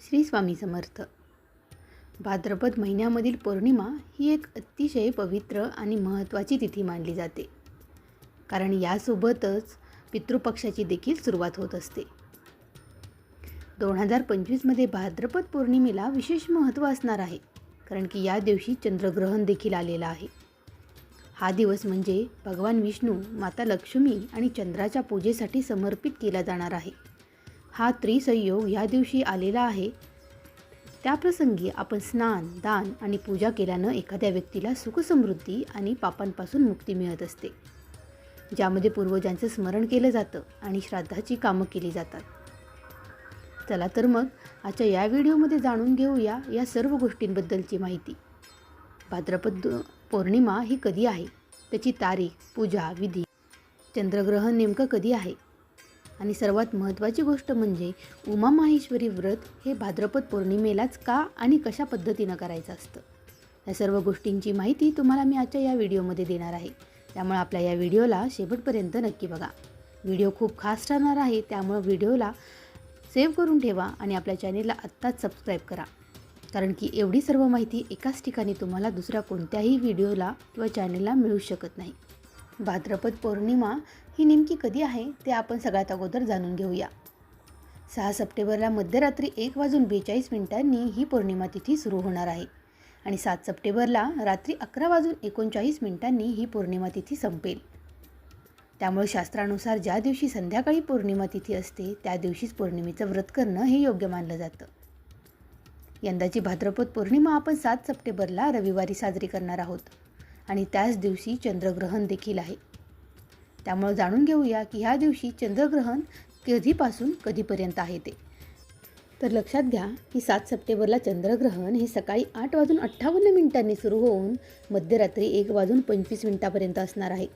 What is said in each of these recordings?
श्री स्वामी समर्थ. भाद्रपद महिन्यामधील पौर्णिमा ही एक अतिशय पवित्र आणि महत्त्वाची तिथी मानली जाते. कारण यासोबतच पितृपक्षाची देखील सुरुवात होत असते. दोन हजार पंचवीसमध्ये भाद्रपद पौर्णिमेला विशेष महत्त्व असणार आहे कारण की या दिवशी चंद्रग्रहण देखील आलेलं आहे. हा दिवस म्हणजे भगवान विष्णू माता लक्ष्मी आणि चंद्राच्या पूजेसाठी समर्पित केला जाणार आहे. हा त्रिसंयोग ह्या दिवशी आलेला आहे. त्याप्रसंगी आपण स्नान दान आणि पूजा केल्यानं एखाद्या व्यक्तीला सुखसमृद्धी आणि पापांपासून मुक्ती मिळत असते. ज्यामध्ये पूर्वजांचं स्मरण केलं जातं आणि श्राद्धाची कामं केली जातात. चला तर मग आजच्या या व्हिडिओमध्ये जाणून घेऊया या सर्व गोष्टींबद्दलची माहिती. भाद्रपद पौर्णिमा ही कधी आहे? त्याची तारीख पूजा विधी चंद्रग्रहण नेमकं कधी आहे? आणि सर्वात महत्त्वाची गोष्ट म्हणजे उमा माहेश्वरी व्रत हे भाद्रपद पौर्णिमेलाच का आणि कशा पद्धतीनं करायचं असतं? या सर्व गोष्टींची माहिती तुम्हाला मी आजच्या या व्हिडिओमध्ये देणार आहे. त्यामुळे आपल्या या व्हिडिओला शेवटपर्यंत नक्की बघा. व्हिडिओ खूप खास ठरणार आहे त्यामुळं व्हिडिओला सेव्ह करून ठेवा आणि आपल्या चॅनेलला आत्ताच सबस्क्राईब करा. कारण की एवढी सर्व माहिती एकाच ठिकाणी तुम्हाला दुसऱ्या कोणत्याही व्हिडिओला किंवा चॅनेलला मिळू शकत नाही. भाद्रपद पौर्णिमा ही नेमकी कधी आहे ते आपण सगळ्यात अगोदर जाणून घेऊया. सहा सप्टेंबरला मध्यरात्री एक वाजून बेचाळीस मिनिटांनी ही पौर्णिमा तिथी सुरू होणार आहे आणि सात सप्टेंबरला रात्री अकरा वाजून एकोणचाळीस मिनिटांनी ही पौर्णिमा तिथी संपेल. त्यामुळे शास्त्रानुसार ज्या दिवशी संध्याकाळी पौर्णिमा तिथी असते त्या दिवशीच पौर्णिमेचं व्रत करणं हे योग्य मानलं जातं. यंदाची भाद्रपद पौर्णिमा आपण सात सप्टेंबरला रविवारी साजरी करणार आहोत. आणि त्याच दिवशी चंद्रग्रहण देखील आहे. त्यामुळे जाणून घेऊया की ह्या दिवशी चंद्रग्रहण कधीपासून कधीपर्यंत आहे ते. तर लक्षात घ्या की सात सप्टेंबरला चंद्रग्रहण हे सकाळी आठ वाजून अठ्ठावन्न मिनिटांनी सुरू होऊन मध्यरात्री एक वाजून पंचवीस मिनिटापर्यंत असणार आहे.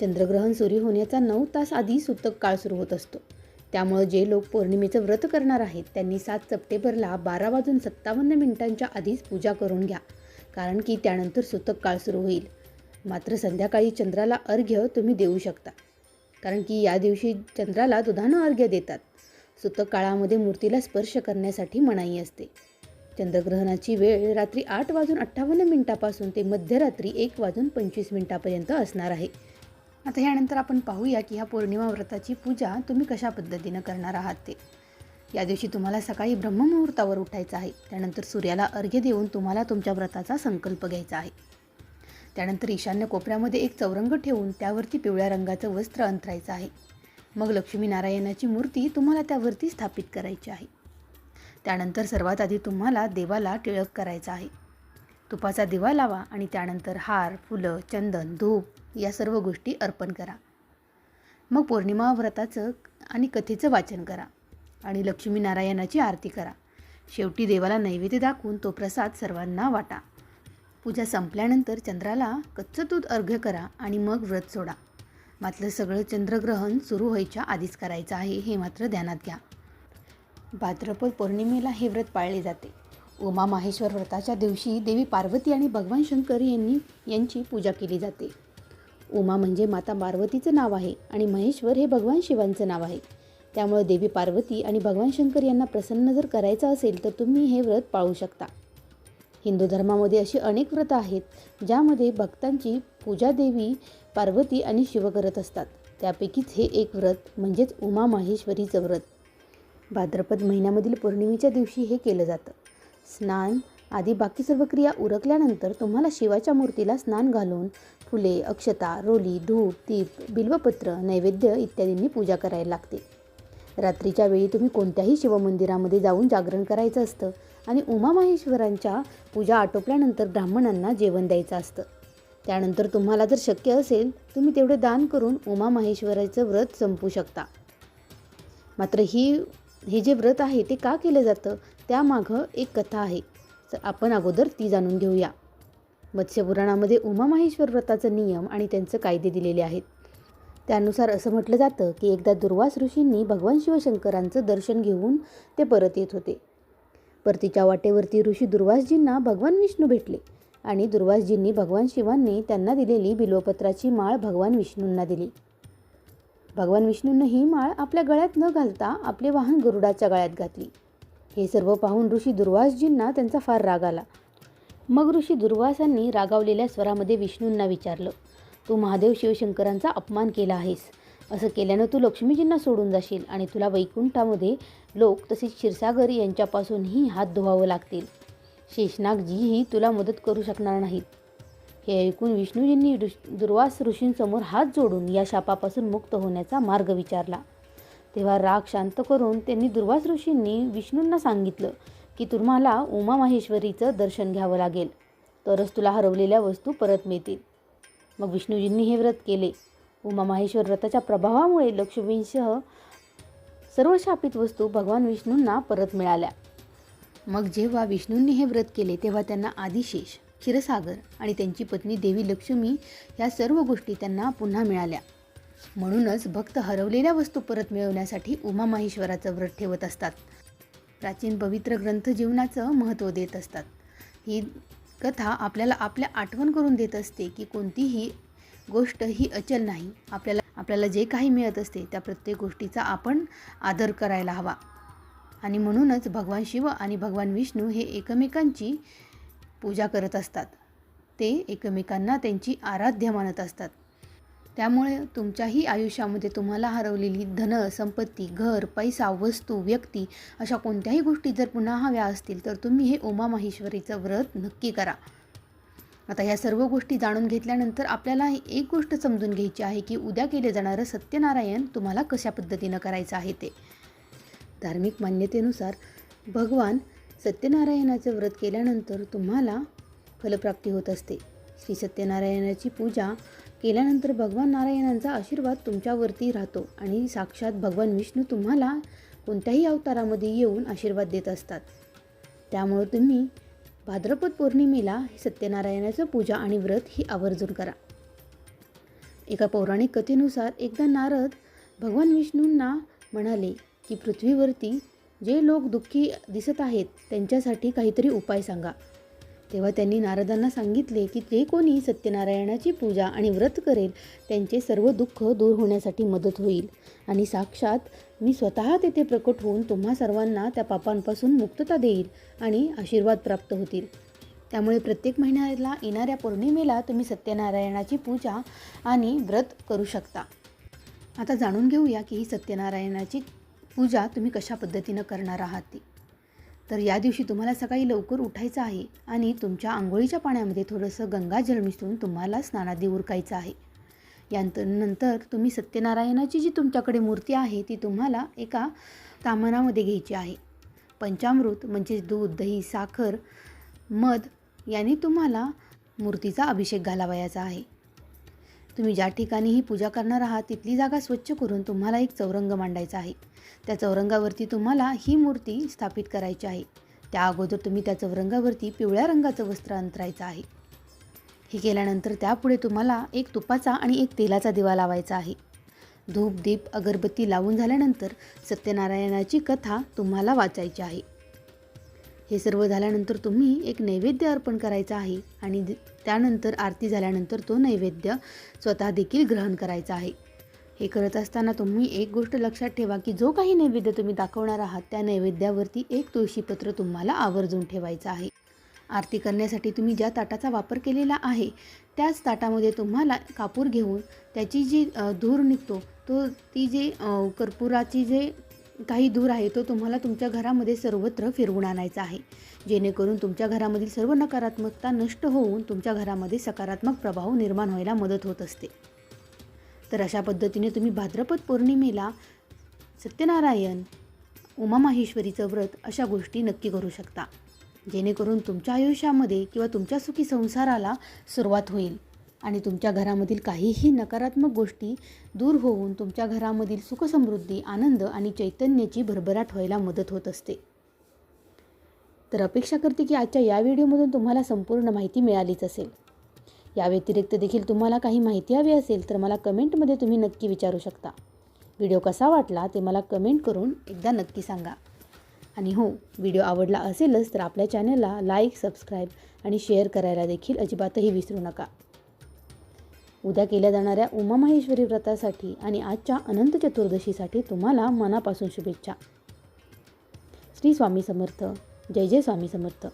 चंद्रग्रहण सुरू होण्याचा नऊ तास आधी सुतक काळ सुरू होत असतो. त्यामुळं जे लोक पौर्णिमेचं व्रत करणार आहेत त्यांनी सात सप्टेंबरला बारा वाजून सत्तावन्न मिनिटांच्या आधीच पूजा करून घ्या. कारण की त्यानंतर सुतक काळ सुरू होईल. मात्र संध्याकाळी चंद्राला अर्घ्य तुम्ही देऊ शकता. कारण की या दिवशी चंद्राला दुधानं अर्घ्य देतात. सुतक काळामध्ये मूर्तीला स्पर्श करण्यासाठी मनाई असते. चंद्रग्रहणाची वेळ रात्री आठ वाजून अठ्ठावन्न मिनिटापासून ते मध्यरात्री एक वाजून पंचवीस मिनिटापर्यंत असणार आहे. आता यानंतर आपण पाहूया की ह्या पौर्णिमा व्रताची पूजा तुम्ही कशा पद्धतीनं करणार आहात ते. या दिवशी तुम्हाला सकाळी ब्रह्ममुहूर्तावर उठायचं आहे. त्यानंतर सूर्याला अर्घ्य देऊन तुम्हाला तुमच्या व्रताचा संकल्प घ्यायचा आहे. त्यानंतर ईशान्य कोपऱ्यामध्ये एक चौरंग ठेवून त्यावरती पिवळ्या रंगाचं वस्त्र अंतरायचं आहे. मग लक्ष्मीनारायणाची मूर्ती तुम्हाला त्यावरती स्थापित करायची आहे. त्यानंतर सर्वात आधी तुम्हाला देवाला टिळक करायचा आहे. तुपाचा दिवा लावा आणि त्यानंतर हार फुलं चंदन धूप या सर्व गोष्टी अर्पण करा. मग पौर्णिमा व्रताचं आणि कथेचं वाचन करा. आणि लक्ष्मीनारायणाची आरती करा. शेवटी देवाला नैवेद्य दाखवून तो प्रसाद सर्वांना वाटा. पूजा संपल्यानंतर चंद्राला कच्चं दूध अर्घ्य करा आणि मग व्रत सोडा. मात्र सगळं चंद्रग्रहण सुरू व्हायच्या आधीच करायचं आहे हे मात्र ध्यानात घ्या. भाद्रपद पौर्णिमेला हे व्रत पाळले जाते. उमा माहेश्वर व्रताच्या दिवशी देवी पार्वती आणि भगवान शंकर यांनी यांची पूजा केली जाते. उमा म्हणजे माता पार्वतीचं नाव आहे आणि महेश्वर हे भगवान शिवांचं नाव आहे. त्यामुळे देवी पार्वती आणि भगवान शंकर यांना प्रसन्न जर करायचं असेल तर तुम्ही हे व्रत पाळू शकता. हिंदू धर्मामध्ये अशी अनेक व्रतं आहेत ज्यामध्ये भक्तांची पूजा देवी पार्वती आणि शिव करत असतात. त्यापैकीच हे एक व्रत म्हणजेच उमा माहेश्वरीचं व्रत. भाद्रपद महिन्यामधील पौर्णिमेच्या दिवशी हे केलं जातं. स्नान आदी बाकी सर्व क्रिया उरकल्यानंतर तुम्हाला शिवाच्या मूर्तीला स्नान घालून फुले अक्षता रोली धूप तीप बिल्वपत्र नैवेद्य इत्यादींनी पूजा करायला लागते. रात्रीच्या वेळी तुम्ही कोणत्याही शिवमंदिरामध्ये जाऊन जागरण करायचं असतं आणि उमामाहेश्वरांच्या पूजा आटोपल्यानंतर ब्राह्मणांना जेवण द्यायचं असतं. त्यानंतर तुम्हाला जर शक्य असेल तुम्ही तेवढे दान करून उमामाहेश्वराचं व्रत संपू शकता. मात्र ही हे जे व्रत आहे ते का केलं जातं? त्यामागं एक कथा आहे. तर आपण अगोदर ती जाणून घेऊया. मत्स्यपुराणामध्ये उमामाहेश्वर व्रताचे नियम आणि त्यांचे कायदे दिलेले आहेत. त्यानुसार असं म्हटलं जातं की एकदा दुर्वास ऋषींनी भगवान शिवशंकरांचं दर्शन घेऊन ते परत येत होते. परतीच्या वाटेवरती ऋषी दुर्वासजींना भगवान विष्णू भेटले आणि दुर्वासजींनी भगवान शिवांनी त्यांना दिलेली बिल्वपत्राची माळ भगवान विष्णूंना दिली. भगवान विष्णूंना ही माळ आपल्या गळ्यात न घालता आपले वाहन गरुडाच्या गळ्यात घातली. हे सर्व पाहून ऋषी दुर्वासजींना त्यांचा फार राग आला. मग ऋषी दुर्वासांनी रागावलेल्या स्वरामध्ये विष्णूंना विचारलं तू महादेव शिवशंकरांचा अपमान केला आहेस. असं केल्यानं तू लक्ष्मीजींना सोडून जाशील आणि तुला वैकुंठामध्ये लोक तसेच क्षीरसागर यांच्यापासूनही हात धुवावं लागतील. शेषनागजीही तुला मदत करू शकणार नाहीत. हे ऐकून विष्णूजींनी दुर्वास ऋषींसमोर हात जोडून या शापापासून मुक्त होण्याचा मार्ग विचारला. तेव्हा राग शांत करून त्यांनी दुर्वास ऋषींनी विष्णूंना सांगितलं की तुम्हाला उमा माहेश्वरीचं दर्शन घ्यावं लागेल. तरच तुला हरवलेल्या वस्तू परत मिळतील. मग विष्णूजींनी हे व्रत केले. उमा माहेश्वर व्रताच्या प्रभावामुळे लक्ष्मींसह सर्व शापित वस्तू भगवान विष्णूंना परत मिळाल्या. मग जेव्हा विष्णूंनी हे व्रत केले तेव्हा त्यांना आदिशेष क्षीरसागर आणि त्यांची पत्नी देवी लक्ष्मी या सर्व गोष्टी त्यांना पुन्हा मिळाल्या. म्हणूनच भक्त हरवलेल्या वस्तू परत मिळवण्यासाठी उमा माहेश्वराचं व्रत ठेवत असतात. प्राचीन पवित्र ग्रंथ जीवनाचं महत्त्व देत असतात. ही कथा आपल्याला आपल्या आठवण करून देत असते की कोणतीही गोष्ट ही अचल नाही. आपल्याला आपल्याला जे काही मिळत असते त्या प्रत्येक गोष्टीचा आपण आदर करायला हवा. आणि म्हणूनच भगवान शिव आणि भगवान विष्णू हे एकमेकांची पूजा करत असतात. ते एकमेकांना त्यांची आराध्य मानत असतात. त्यामुळे तुमच्याही आयुष्यामध्ये तुम्हाला हरवलेली धन संपत्ती घर पैसा वस्तू व्यक्ती अशा कोणत्याही गोष्टी जर पुन्हा हव्या असतील तर तुम्ही हे उमा माहेश्वरीचं व्रत नक्की करा. आता या सर्व गोष्टी जाणून घेतल्यानंतर आपल्याला एक गोष्ट समजून घ्यायची आहे की उद्या केले जाणारं सत्यनारायण तुम्हाला कशा पद्धतीनं करायचं आहे ते. धार्मिक मान्यतेनुसार भगवान सत्यनारायणाचं व्रत केल्यानंतर तुम्हाला फलप्राप्ती होत असते. श्री सत्यनारायणाची पूजा केल्यानंतर भगवान नारायणांचा आशीर्वाद तुमच्यावरती राहतो आणि साक्षात भगवान विष्णू तुम्हाला कोणत्याही अवतारामध्ये येऊन आशीर्वाद देत असतात. त्यामुळे तुम्ही भाद्रपद पौर्णिमेला सत्यनारायणाचं पूजा आणि व्रत ही आवर्जून करा. एका पौराणिक कथेनुसार एकदा नारद भगवान विष्णूंना म्हणाले की पृथ्वीवरती जे लोक दुःखी दिसत आहेत त्यांच्यासाठी काहीतरी उपाय सांगा. तेव्हा त्यांनी नारदांना सांगितले की जे कोणी सत्यनारायणाची पूजा आणि व्रत करेल त्यांचे सर्व दुःख दूर होण्यासाठी मदत होईल. आणि साक्षात मी स्वतः तेथे प्रकट होऊन तुम्हा सर्वांना त्या पापांपासून मुक्तता देईल आणि आशीर्वाद प्राप्त होतील. त्यामुळे प्रत्येक महिन्याला येणाऱ्या पौर्णिमेला तुम्ही सत्यनारायणाची पूजा आणि व्रत करू शकता. आता जाणून घेऊया की ही सत्यनारायणाची पूजा तुम्ही कशा पद्धतीनं करणार आहात ती. तर या दिवशी तुम्हाला सकाळी लवकर उठायचं आहे आणि तुमच्या आंघोळीच्या पाण्यामध्ये थोडंसं गंगाजल मिसळून तुम्हाला स्नानादी उरकायचं आहे. यानंतर नंतर तुम्ही सत्यनारायणाची जी तुमच्याकडे मूर्ती आहे ती तुम्हाला एका तामनामध्ये घ्यायची आहे. पंचामृत म्हणजे दूध दही साखर मध यांनी तुम्हाला मूर्तीचा अभिषेक घालावयाचा आहे. तुम्ही ज्या ठिकाणी ही पूजा करणार आहात तिथली जागा स्वच्छ करून तुम्हाला एक चौरंग मांडायचा आहे. त्या चौरंगावरती तुम्हाला ही मूर्ती स्थापित करायची आहे. त्या अगोदर तुम्ही त्या चौरंगावरती पिवळ्या रंगाचं वस्त्र अंतरायचं आहे. हे केल्यानंतर त्यापुढे तुम्हाला एक तुपाचा आणि एक तेलाचा दिवा लावायचा आहे. धूप दीप अगरबत्ती लावून झाल्यानंतर सत्यनारायणाची कथा तुम्हाला वाचायची आहे. हे सर्व झाल्यानंतर तुम्ही एक नैवेद्य अर्पण करायचा आहे आणि त्यानंतर आरती झाल्यानंतर तो नैवेद्य स्वतः देखील ग्रहण करायचा आहे. हे करत असताना तुम्ही एक गोष्ट लक्षात ठेवा की जो काही नैवेद्य तुम्ही दाखवणार आहात त्या नैवेद्यावरती एक तुळशीपत्र तुम्हाला आवर्जून ठेवायचं आहे. आरती करण्यासाठी तुम्ही ज्या ताटाचा वापर केलेला आहे त्याच ताटामध्ये तुम्हाला कापूर घेऊन त्याची जी धूर निघतो तो ती जे कर्पुराची जे काही धूर आहे तो तुम्हाला तुमच्या घरामध्ये सर्वत्र फिरवून आणायचा आहे. जेणेकरून तुमच्या घरामधील सर्व नकारात्मकता नष्ट होऊन तुमच्या घरामध्ये सकारात्मक प्रभाव निर्माण व्हायला मदत होत असते. तर अशा पद्धतीने तुम्ही भाद्रपद पौर्णिमेला सत्यनारायण उमामाहेश्वरीचं व्रत अशा गोष्टी नक्की करू शकता. जेणेकरून तुमच्या आयुष्यामध्ये किंवा तुमच्या सुखी संसाराला सुरुवात होईल. आणि तुमच्या घरामधील काहीही नकारात्मक गोष्टी दूर होऊन तुमच्या घरामधील सुखसमृद्धी आनंद आणि चैतन्याची भरभराट व्हायला मदत होत असते. तर अपेक्षा करते की आजच्या या व्हिडिओमधून तुम्हाला संपूर्ण माहिती मिळालीच असेल. या व्यतिरिक्त देखील तुम्हाला काही माहिती हवी असेल तर मला कमेंटमध्ये तुम्ही नक्की विचारू शकता. व्हिडिओ कसा वाटला ते मला कमेंट करून एकदा नक्की सांगा. आणि हो व्हिडिओ आवडला असेलच तर आपल्या चॅनलला लाईक सबस्क्राईब आणि शेअर करायला देखील अजिबातही विसरू नका. उद्या केल्या जाणाऱ्या उमामहेश्वरी व्रतासाठी आणि आजच्या अनंत चतुर्दशीसाठी तुम्हाला मनापासून शुभेच्छा. श्री स्वामी समर्थ. जय जय स्वामी समर्थ.